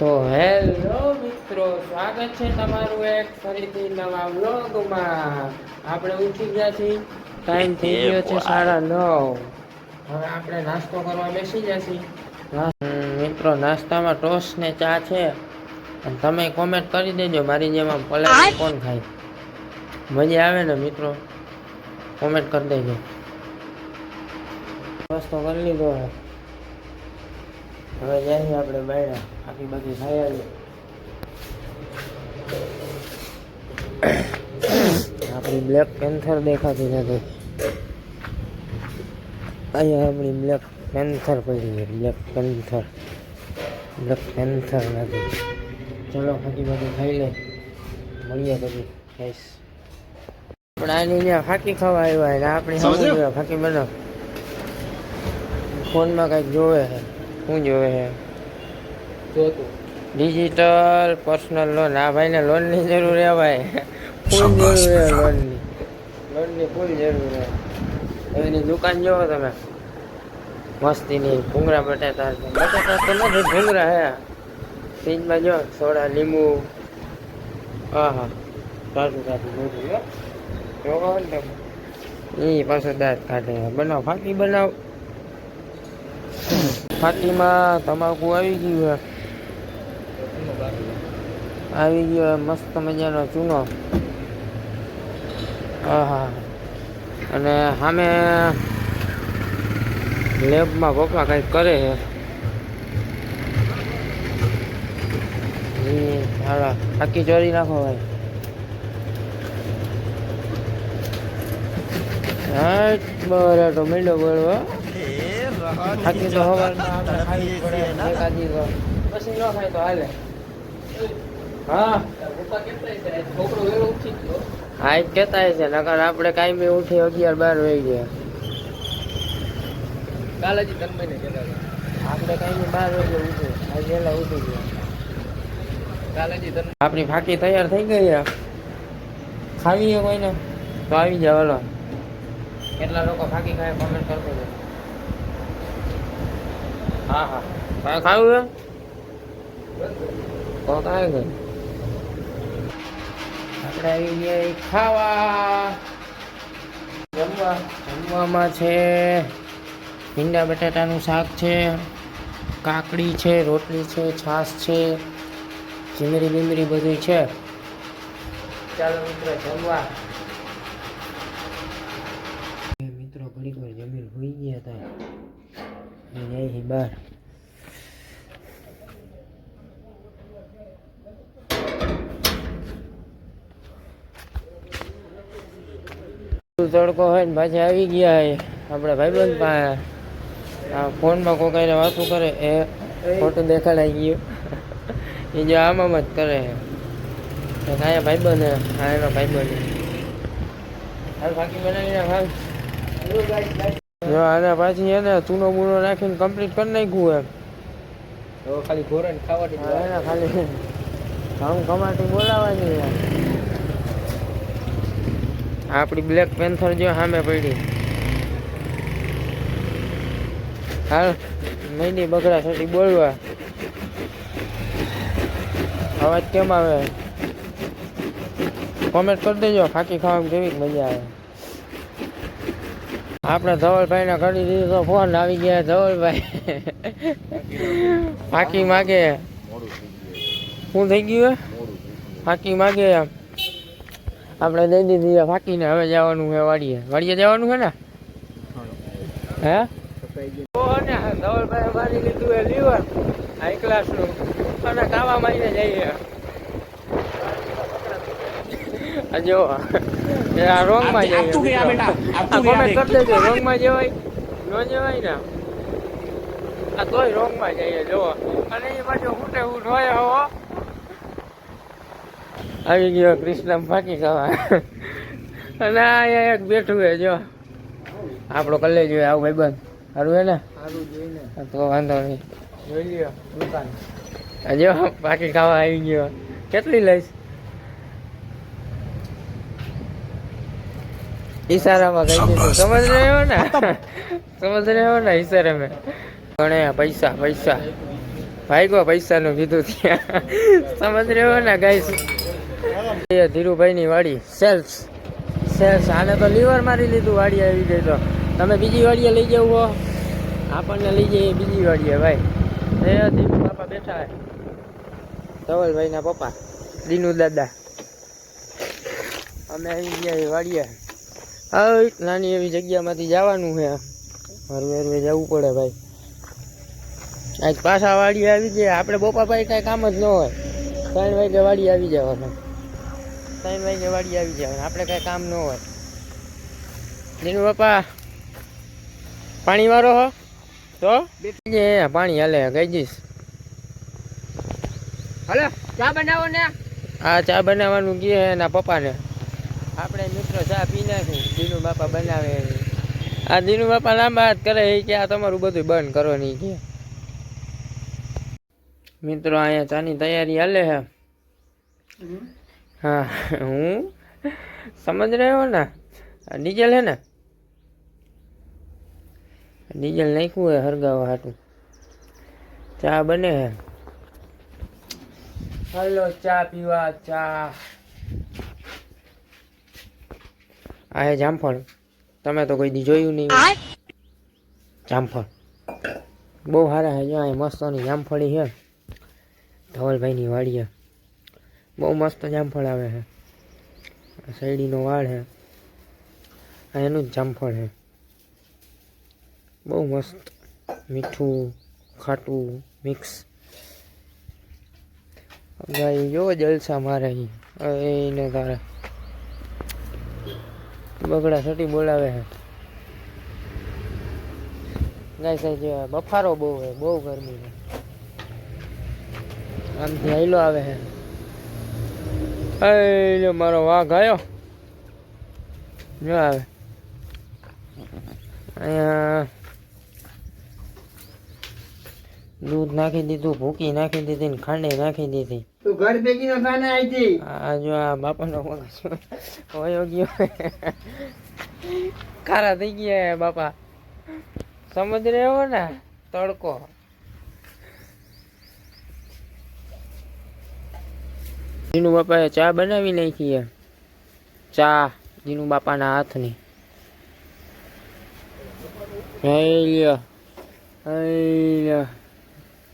તો હેલો મિત્રો સ્વાગત છે તમારું એક ફરીથી નવા વ્લોગમાં. આપણે ઉઠી ગયા છીએ. ટાઈમ થઈ ગયો છે સાડા નવ. હવે આપણે નાસ્તો કરવા બેસી છીએ. મિત્રો નાસ્તામાં ટોસ ને ચા છે. તમે કોમેન્ટ કરી દેજો મારી જેમ પલાળી કોણ ખાય? મજા આવે ને મિત્રો? કોમેન્ટ કરી દેજો. નાસ્તો કરી લીધો હવે જઈએ આપણે બહાર આખી બધી ખાઈ આવીએ. આપણી બ્લેક પેન્થર દેખાતી નથી. અહીંયા આપણી બ્લેક પેન્થર પડી છે. Black panther. બ્લેક પેન્થર નથી. ચલો આખી બધી ખાઈ લે મળીએ પછી. ખાઈશ આપણે આની ત્યાં ફાકી ખાવા આવ્યા એટલે આપણે સમજ્યો? સમજ્યો? ફાકી બનાવ. ફોનમાં કંઈક જોવે છે. શું જોવે છે? ડિજિટલ પર્સનલ લોન આ ભાઈને લોનની જરૂર છે ભાઈ. ફૂલ જરૂર છે. લોનની લોનની ફૂલ જરૂર છે. એની દુકાન જોવો તમે. મસ્તીની ભૂંગળા બટાટા. બટાટા તો નથી ભૂંગરા હે. ફ્રીજમાં જો સોડા લીંબુ. હા હા સાચું સાચું બધું હો. જોવો ને તમે. એ પાછો દાંત કાઢે. બનાવ ફાકી બનાવ. ફાકીમાં તમાકુ આવી ગયું આવી ગયો મસ્ત મજાનો ચૂનો. આહા. અને સામે લેબમાં પપ્પા કંઈક કરે છે. આખી ચોરી નાખો ભાઈ. હા બરાબર, મીંડો બોલવો થાકી તો ખાવી જ પડે એકાદી તો પછી ન ખાય તો હાલે. હા? હા એ કેતા છે નકર આપણે કાંઈ ઉઠી અગિયાર બાર વાગી ગયા આપણે કાંઈ બાર વાગે ઉઠે આજ વહેલા ઉઠી ગયા. આપણી ફાકી તૈયાર થઈ ગઈ છે. ખાવી કોઈને? તો આવી જાવ હલો. કેટલા લોકો ફાકી ખાય કોમેન્ટ કરતો હતો હા હા. કાંઈ ખાવું છે તો કાંઈ ગયું આપણે આવી ગયા ખાવા. જમવા. જમવામાં છે ભીંડા બટાટાનું શાક છે કાકડી છે રોટલી છે છાશ છે જીમરી બીમરી બધું છે. ચાલો મિત્રો જમવા. મિત્રો ઘડીક વાર જમીન હોઈ ગયા હતા જાય બાર તડકો હોય ને પાછા આવી ગયા છે આપણા ભાઈબંધ પાસે. આ ફોનમાં કોઈ કઈને વાતું કરે, એ ફોટો દેખાડાઈ ગયો. એ જો આમાં જ કરે છે ભાઈ બંધ છે એનો ભાઈબંધ હાલ બાકી બનાવીને હાલ. જો આને પાછી એને ચૂનો બૂનો નાખીને કમ્પ્લીટ કરી નાખ્યું એમ. ખાલી ઘોરણ ખાવાની હા, એને ખાલી ઘઉં કમાટી બોલાવાની. આપણી બ્લેક પેન્થર જો સામે પડી. હાલ નહીં બગડા સાથે બોલવા. અવાજ કેમ આવે? કોમેન્ટ કરી દેજો ફાકી ખાવામાં કેવી મજા આવે. આપણે ધવલભાઈને કરી દીધો તો ફોન આવી ગયા, ધવલભાઈ. ફાકી માગે. શું થઈ ગયું? ફાકી માગે આપણે દઈ દીધી ફાંકીને હવે જવાનું છે વાડીએ. વાડીએ જવાનું છે ને? હે? ધવલભાઈ મારી લીધું લીવર. હાઈ ક્લાસનું અને કાવા મારીને જઈએ. જો એ આ રોંગમાં આપતું આ દેખ. કરી દેજો રોંગમાં જવાય ન જવાય ને. આ તોય રોંગમાં જઈએ જો અને એ બાજુ ફૂટે ફૂટ હોય હો. આવી ગયો કૃષ્ણ ફાકી ખાવા. અને આ એક બેઠું હે જો આપણો કલે જોઈએ આવું ભાઈ બંધ સારું હે ને. હા, તો વાંધો નહીં. જોઈ લ્યો દુકાન. જો બાકી ખાવા આવી ગયો. કેટલી લઈશ? ઈશારામાં કહી દીધું. સમજ રહ્યો ને? સમજ રહ્યો ને ઈશારે મેં ગણ્યા પૈસા પૈસા. ભાઈગો પૈસાનું કીધું ત્યાં. સમજ રહ્યો ને ગાઈસ ધીરુભાઈની વાડી સેલ્સ સેલ્સ આને તો લીવર મારી લીધું વાડી આવી ગઈ તો. તમે બીજી વાડીએ લઈ જવું હો. આપણને લઈ જઈએ બીજી વાડીએ ભાઈ. એ ધીરુ બાપા બેઠા ધવલભાઈના પપ્પા દીનુ દાદા. અમે અહીં ગયા વાડીએ. હવે નાની એવી જગ્યામાંથી જવાનું છે. હરવે હરવે જવું પડે ભાઈ. આજ પાછા વાડી આવી જાય આપણે બોપાભાઈ કાંઈ કામ જ ન હોય. ત્રણ વાગે વાડી આવી જવાનું. ત્રણ વાગે વાડી આવી જવાનું. આપણે કાંઈ કામ ન હોય. દીનુ બાપા પાણી વાળો હો? તો? પાણી હાલે કહી જઈશ. હાલો, ચા બનાવો ને? આ ચા બનાવવાનું કહે એના પપ્પાને. આપણે મિત્રો ચા પી નાખી દીનુ બાપા બનાવે આ દીનુ બાપા લાંબા હાથ કરે એ કે આ તમારું બધું બંધ કરો નહીં કે. મિત્રો અહીંયા ચાની તૈયારી હાલે છે હા હું? સમજ રહ્યો ને? ડીઝલ હે ને? ડીઝલ નાખ્યું હે હરગાવા હાટું. ચા બને હે. હલો ચા પીવા ચા. આ હે જામફળ. તમે તો કોઈ દી જોયું નહીં જામફળ. બહુ સારા છે જો અહીં મસ્તની જામફળી છે ધવલભાઈની વાડીએ. બહુ મસ્ત જામફળ આવે છે શેરડીનો વાળ છે આ એનું જ જામફળ છે બહુ મસ્ત, મીઠું, ખાટું, મિક્સ. ભાઈ જો જલસા મારે અહીં. એને તારે બગડા સટી બોલાવે છે. ગાય સાહેબ બફારો બહુ છે, બહુ ગરમી છે. આમથી હાઈલો આવે છે. અય મારો વાઘ આવ્યો જો આવે. અહીંયા દૂધ નાખી દીધું ભૂકી નાખી દીધી ને ખાંડે નાખી દીધી. તું ઘર ભેગી નો ખાને આવી હતી આ જો આ બાપાનો મગજ વયો ગયો. ખારા થઈ ગયા બાપા. સમજ રહ્યો ને? તડકો. જીનુ બાપાએ ચા બનાવી નાખી ચા જીનુ બાપાના હાથની. હૈલ્યા હૈ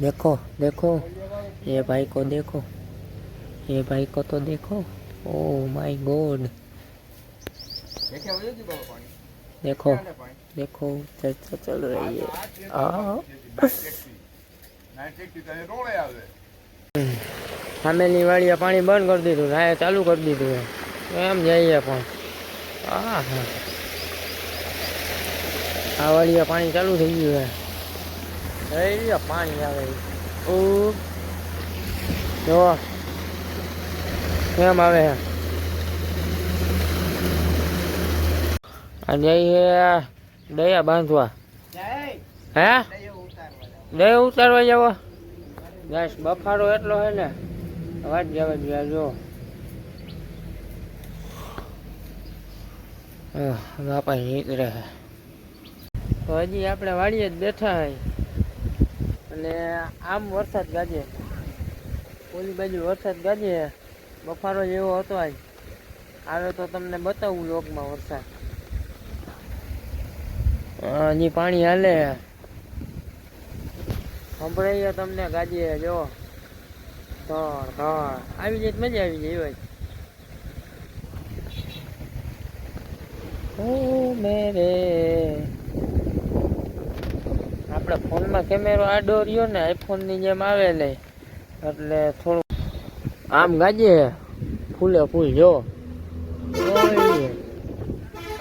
देखो देखो ये भाई को देखो ये भाई को तो देखो ओ माय गॉड देखो देखो चर्चा चल रही है आ સામેની વાડીએ પાણી બંધ કરી દીધું ને આ ચાલુ કરી દીધું એમ એમ જઈએ પણ હા હા આ વાડીએ પાણી ચાલુ થઈ ગયું લ્યો પાણી આવે ઓ જો કેમ આવે હે આ જઈએ દયા બાંધવા હે દયા ઉતારવા જવા ગેસ બફારો એટલો હે ને વાત જવા દે જો બાપા રહે તો હજી આપણે વાડીએ જ બેઠા હોય અને આમ વરસાદ ગાજે. ઓલી બાજુ વરસાદ ગાજે, બફારો જેવો હતો આજ. આવે તો તમને બતાવું લોકમાં વરસાદ. હજી પાણી હાલે. સંભળાઈએ તમને ગાજીએ જો. ધોળ ધોળ આવી જાય મજા આવી જાય એવા ઓ, મેરે. આપણે ફોનમાં કેમેરો આડો રહ્યો ને આઈફોનની જેમ આવે ને, એટલે થોડું આમ ગાજે ફૂલે ફૂલ જો.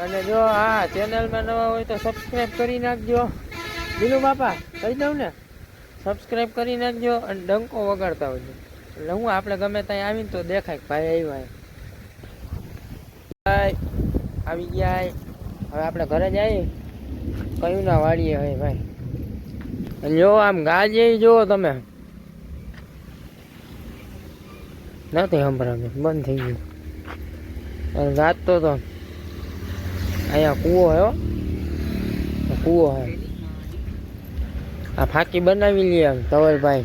અને જો આ ચેનલમાં નવા હોય તો સબસ્ક્રાઈબ કરી નાખજો. બીલું બાપા, કહી દઉં ને સબસ્ક્રાઈબ કરી નાખજો અને ડંકો વગાડતા હોય. એટલે હું આપણે ગમે ત્યાં આવીને તો દેખાય ભાઈ આવ્યા ભાઈ, આવી ગયા હવે આપણે ઘરે જઈએ. કયું ના વાળીએ હવે ભાઈ? અને જો આમ ગાજે જુઓ તમે. નથી સંભળાવ્યું બંધ થઈ ગયું. અને ગાતો તો અહીંયા કૂવો હે. કૂવો હે આ ફાંકી બનાવી લઈએ આમ ધવલભાઈ.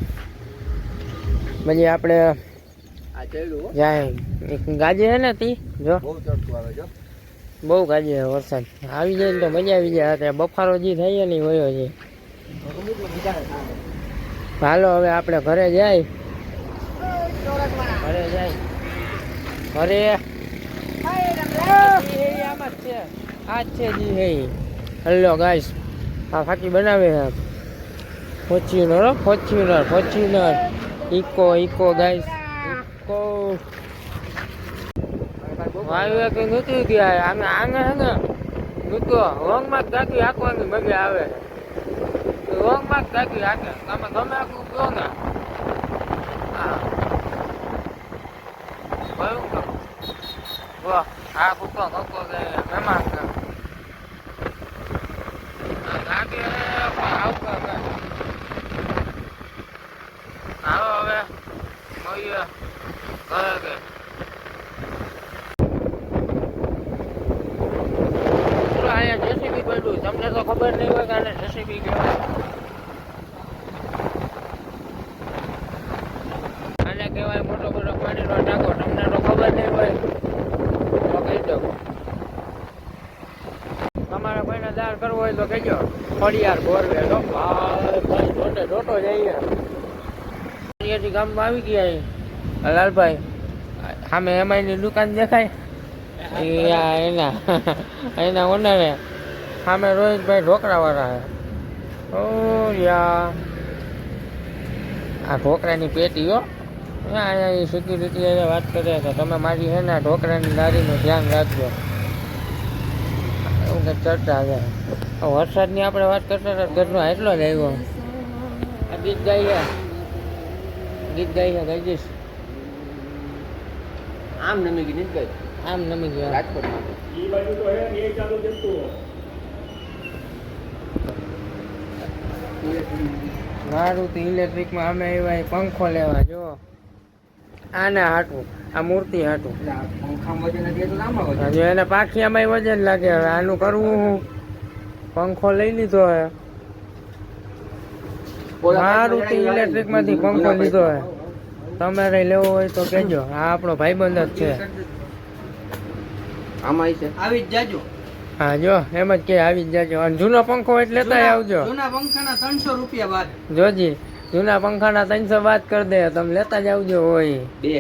પછી આપણે જાય. એક ગાજે હે ને તી જો. બહુ ગાજે વરસાદ. આવી જાય ને તો મજા આવી જાય. બફારો જે થઈ ને હોય છે હાલો હવે આપણે ઘરે જાય. ઘરે જાય. ઘરે. આમાં છે આ છે જી હે. હલો ગાઈસ આ ફાકી બનાવે છે Fortuner Fortuner Fortuner Eeco Eeco guys Eeco. વાયુ કે નતું ગયા આને હે ને નતો રોંગમાં કાકી મજા આવે. રોંગમાં કાકી આંકે તમે ગમે આખું કહો ને હા કયું કામ? વાહ આ કુકો કુકો કે મહેમાન કે કાકી હે પણ આવતા કે આવો હવે મળીએ ઘરે કે પેલો અહીંયા જેસીબી પડ્યું તમને તો ખબર નહીં હોય કે આને જેસીબી કહેવાય આને કહેવાય મોટો મોટો પાણીનો ટાંકો તમને તો ખબર નહીં હોય તો કહી દો તમારે કોઈને દાળ કરવો હોય તો કહેજો. ફળિયાર બોરવે લો. ભાઈ ભાઈ જઈએ અહીંયાથી ગામમાં આવી ગયા. લાલભાઈ સામે એમાંયની દુકાન દેખાય? એના એના ઓનરે. સામે રોહિતભાઈ ઢોકળાવાળા હે ઓ યા. આ ઢોકળાની પેટી હો. અહીંયા સિક્યુરિટી વાત કરે કે તમે મારી હે ને ઢોકળાની લારીનું ધ્યાન રાખજો. એવું ચર્ચા આવે. વરસાદની આપણે વાત કરતા હતા ઘરનો એટલો જ આવ્યો. આ ગીત ગાઈએ. ગીત ગાઈએ ગાઈ જઈશ આમ નમી ગઈ. નીકળ આમ નમી ગયા રાજકોટમાં. મારુતિ ઇલેક્ટ્રિકમાં અમે આવ્યા પંખો લેવા જો આને હાટવું આ મૂર્તિ વજન હજુ એને પાખિયામાં વજન લાગે હવે આનું કરવું હું? પંખો લઈ લીધો હે. મારુતિ ઇલેક્ટ્રિકમાંથી પંખો લીધો હે. તમારે લેવો હોય તો કહેજો. આ આપણો ભાઈબંધ જ છે. આમાં છે. આવી જ જાજો. હા જો એમ જ કે આવી જ જાજો. અને જૂનો પંખો એટલે લેતા આવજો. જૂના પંખાના ત્રણસો રૂપિયા બાદ. જોજી. જૂના પંખાના ત્રણસો વાત કરી દે તમે લેતા જ આવજો હોય. બે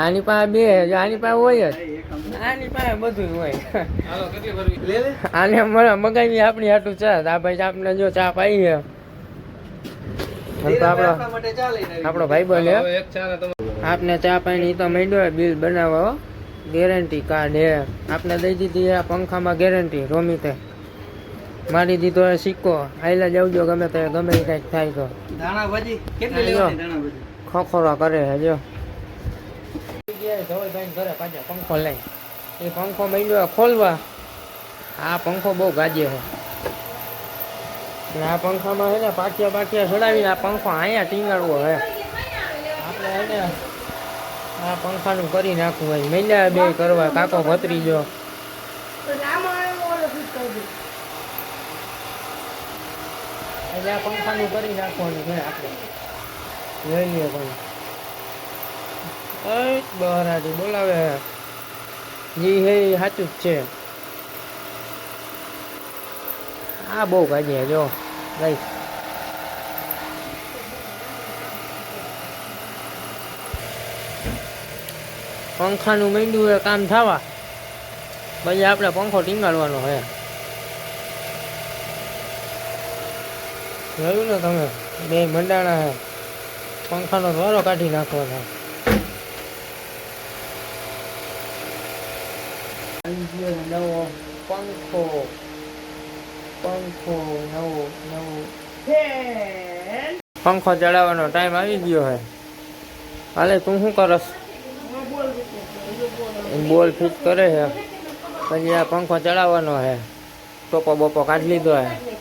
આની પાસે બે આની પાસે હોય જ. આની પાસે બધું હોય. હાલો કેટલી ભરવી? લે લે. આને મને મગાવી આપણી હાટું ચા. આ ભાઈ આપને જો ચા પાઈ છે. તો આપણો આપણો ભાઈ બોલે એક આપને ચા પાણી તો માંડ્યો બિલ બનાવો ગેરંટી કાર્ડ હે. આપને દઈ દીધી આ પંખામાં ગેરંટી રોમિતે મારી દીધો એ સિક્કો. આયલા જાવજો ગમે તે ગમે એ કાંઈક થાય તો. ભાજી? કેટલી હા, લેવાની ભાજી? ખોખરો કરે હે જો ઘરે પાછા પંખો લઈ. એ પંખો મળ્યો ખોલવા. આ પંખો બહુ ગાજે છે. અને આ પંખામાં છે ને પાટિયા પાટિયા ચડાવીને આ પંખો અહીંયા ટીંગાડવો હે આપણે એને આ પંખાનું કરી નાખવું હોય. મહિના બે કરવા કાકો ભત્રીજો. એટલે આ પંખાનું કરી નાખવાનું છે આપણે. જોઈ લઈએ પણ. બહારાથી બોલાવે. જી હે સાચું જ છે. આ બહુ ગાજી જો. ગઈ પંખાનું માંડ્યું એ કામ થવા. પછી આપણે પંખો ટીંગાડવાનો હે. જોયું ને તમે? બે મંડાણા હે. પંખાનો ધોરો કાઢી નાખવાનો. નવો પંખો. પંખો નવો નવો. પંખો ચડાવવાનો ટાઈમ આવી ગયો હે. હાલે તું શું કરસ? બોલ ફિટ કરે છે પછી આ પંખો ચડાવવાનો હે. ટોપો બોપો કાઢી લીધો હે.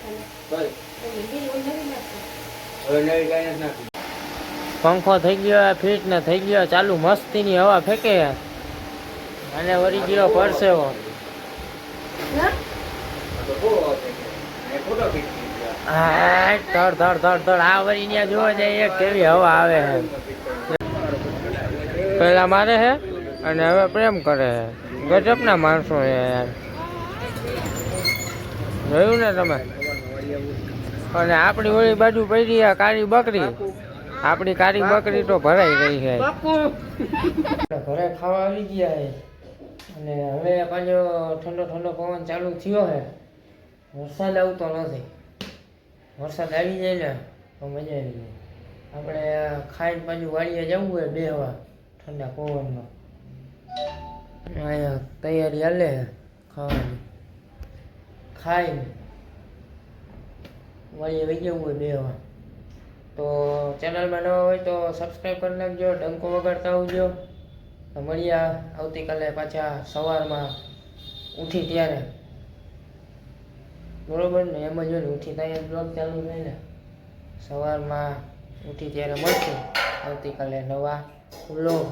પંખો થઈ ગયો ફિટ ને થઈ ગયો ચાલુ મસ્તીની હવા ફેંકે. અને વળી ગયો પરસેવો હા? ધડ ધડ ધડ ધડ. આ વળી ત્યાં જોવા જાય એક કેવી હવા આવે છે પેલા મારે છે અને હવે પ્રેમ કરે છે ગજબના માણસો છે યાર. જોયું ને તમે? અને આપણી ઓલી બાજુ પડી આ કાળી બકરી. આપણી કાળી બકરી તો ભરાઈ ગઈ છે. ઘરે ખાવા આવી ગયા છે. અને હવે પાછો ઠંડો ઠંડો પવન ચાલુ થયો છે. વરસાદ આવતો નથી. વરસાદ આવી જાય ને તો મજા આવી જાય. આપણે ખાઈને પાછું વાડીએ જવું હોય બેહવા ઠંડા પવનમાં અહીંયા તૈયારી હાલે ખાવાની. ખાઈને વાડીએ વહી જવું હોય બેહવા તો ચેનલમાં નવા હોય તો સબસ્ક્રાઈબ કરી નાખજો, ડંકો વગાડતા આવજો. તો મળીએ આવતીકાલે પાછા સવારમાં ઉઠી ત્યારે. બરોબર ને? એમ જ હોય ઉઠી ત્યાં બ્લોગ ચાલુ થાય ને. સવારમાં ઉઠી ત્યારે મળશે આવતીકાલે નવા બ્લોગ